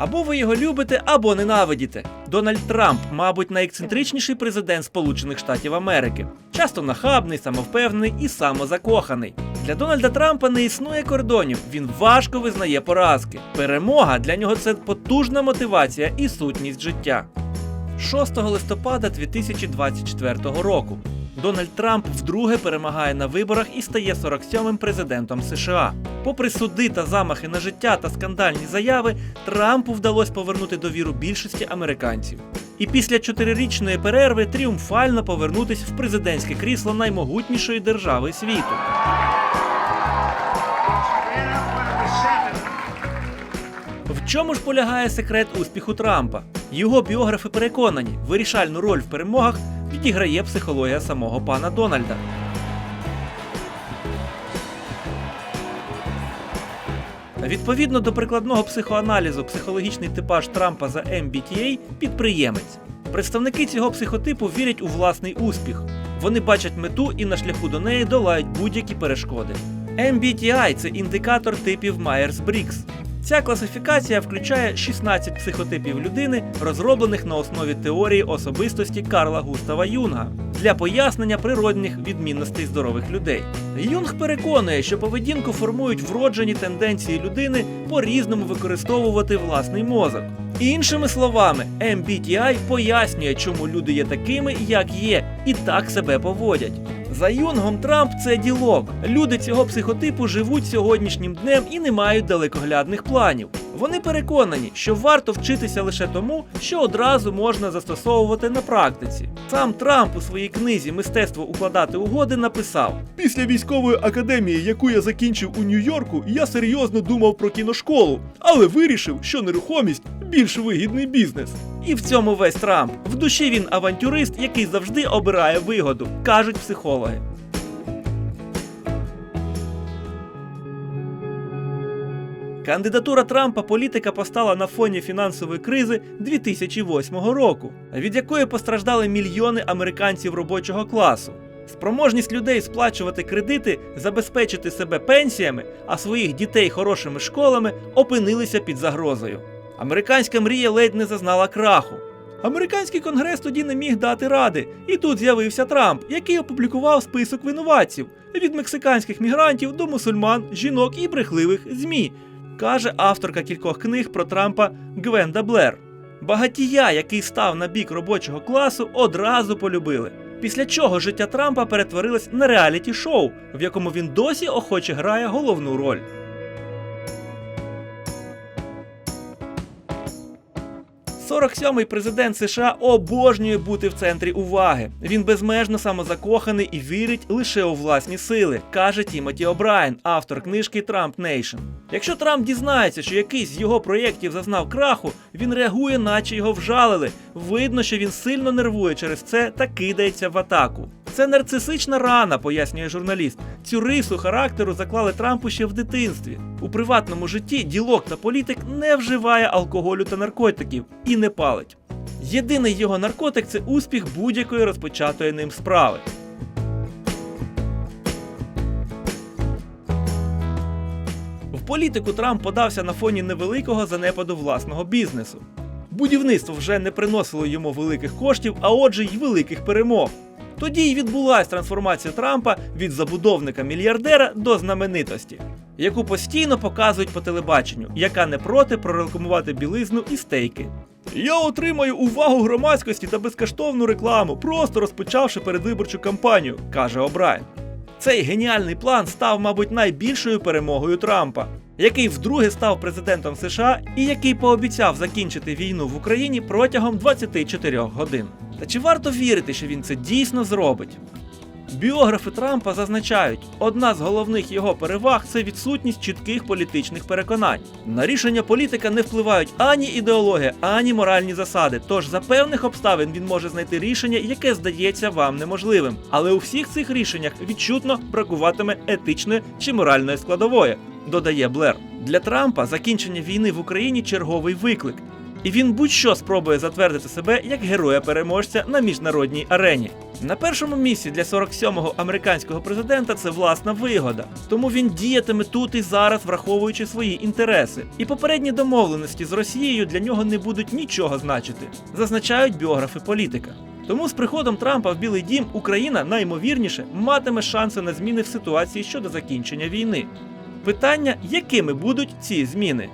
Або ви його любите, або ненавидіте. Дональд Трамп, мабуть, найексцентричніший президент Сполучених Штатів Америки. Часто нахабний, самовпевнений і самозакоханий. Для Дональда Трампа не існує кордонів. Він важко визнає поразки. Перемога для нього це потужна мотивація і сутність життя. 6 листопада 2024 року Дональд Трамп вдруге перемагає на виборах і стає 47-м президентом США. Попри суди та замахи на життя та скандальні заяви, Трампу вдалося повернути довіру більшості американців. І після чотирирічної перерви тріумфально повернутись в президентське крісло наймогутнішої держави світу. В чому ж полягає секрет успіху Трампа? Його біографи переконані, вирішальну роль в перемогах відіграє психологія самого пана Дональда. Відповідно до прикладного психоаналізу, психологічний типаж Трампа за MBTA – підприємець. Представники цього психотипу вірять у власний успіх. Вони бачать мету і на шляху до неї долають будь-які перешкоди. MBTI – це індикатор типів Myers-Briggs. Ця класифікація включає 16 психотипів людини, розроблених на основі теорії особистості Карла Густава Юнга для пояснення природних відмінностей здорових людей. Юнг переконує, що поведінку формують вроджені тенденції людини по-різному використовувати власний мозок. Іншими словами, MBTI пояснює, чому люди є такими, як є, і так себе поводять. За Юнгом Трамп це ділок. Люди цього психотипу живуть сьогоднішнім днем і не мають далекоглядних планів. Вони переконані, що варто вчитися лише тому, що одразу можна застосовувати на практиці. Сам Трамп у своїй книзі Мистецтво укладати угоди написав: Після військової академії, яку я закінчив у Нью-Йорку, я серйозно думав про кіношколу, але вирішив, що нерухомість більш вигідний бізнес. І в цьому весь Трамп. В душі він авантюрист, який завжди обирає вигоду, кажуть психологи. Кандидатура Трампа політика постала на фоні фінансової кризи 2008 року, від якої постраждали мільйони американців робочого класу. Спроможність людей сплачувати кредити, забезпечити себе пенсіями, а своїх дітей хорошими школами опинилися під загрозою. Американська мрія ледь не зазнала краху. Американський конгрес тоді не міг дати ради, і тут з'явився Трамп, який опублікував список винуватців від мексиканських мігрантів до мусульман, жінок і брехливих ЗМІ, каже авторка кількох книг про Трампа Гвенда Блер. Багатія, який став на бік робочого класу, одразу полюбили. Після чого життя Трампа перетворилось на реаліті шоу, в якому він досі охоче грає головну роль. Сорок сьомий президент США обожнює бути в центрі уваги. Він безмежно самозакоханий і вірить лише у власні сили, каже Тімоті О'Брайен, автор книжки Трамп Нейшн. Якщо Трамп дізнається, що якийсь з його проєктів зазнав краху, він реагує, наче його вжалили. Видно, що він сильно нервує через це та кидається в атаку. Це нарцисична рана, пояснює журналіст. Цю рису характеру заклали Трампу ще в дитинстві. У приватному житті ділок та політик не вживає алкоголю та наркотиків і не палить. Єдиний його наркотик це успіх будь-якої розпочатої ним справи. В політику Трамп подався на фоні невеликого занепаду власного бізнесу. Будівництво вже не приносило йому великих коштів, а отже, й великих перемог. Тоді й відбулась трансформація Трампа від забудовника-мільярдера до знаменитості, яку постійно показують по телебаченню, яка не проти прорекламувати білизну і стейки. Я отримаю увагу громадськості та безкоштовну рекламу, просто розпочавши передвиборчу кампанію. каже Обрайен. Цей геніальний план став, мабуть, найбільшою перемогою Трампа, який вдруге став президентом США і який пообіцяв закінчити війну в Україні протягом 24 годин. Та чи варто вірити, що він це дійсно зробить? Біографи Трампа зазначають, одна з головних його переваг це відсутність чітких політичних переконань. На рішення політика не впливають ані ідеологія, ані моральні засади. Тож за певних обставин він може знайти рішення, яке здається вам неможливим. Але у всіх цих рішеннях відчутно бракуватиме етичної чи моральної складової, додає Блер. Для Трампа закінчення війни в Україні черговий виклик. І він будь-що спробує затвердити себе як героя-переможця на міжнародній арені. На першому місці для 47-го американського президента це власна вигода. Тому він діятиме тут і зараз, враховуючи свої інтереси. І попередні домовленості з Росією для нього не будуть нічого значити, зазначають біографи політика. Тому з приходом Трампа в Білий Дім Україна наймовірніше матиме шанси на зміни в ситуації щодо закінчення війни. Питання, якими будуть ці зміни?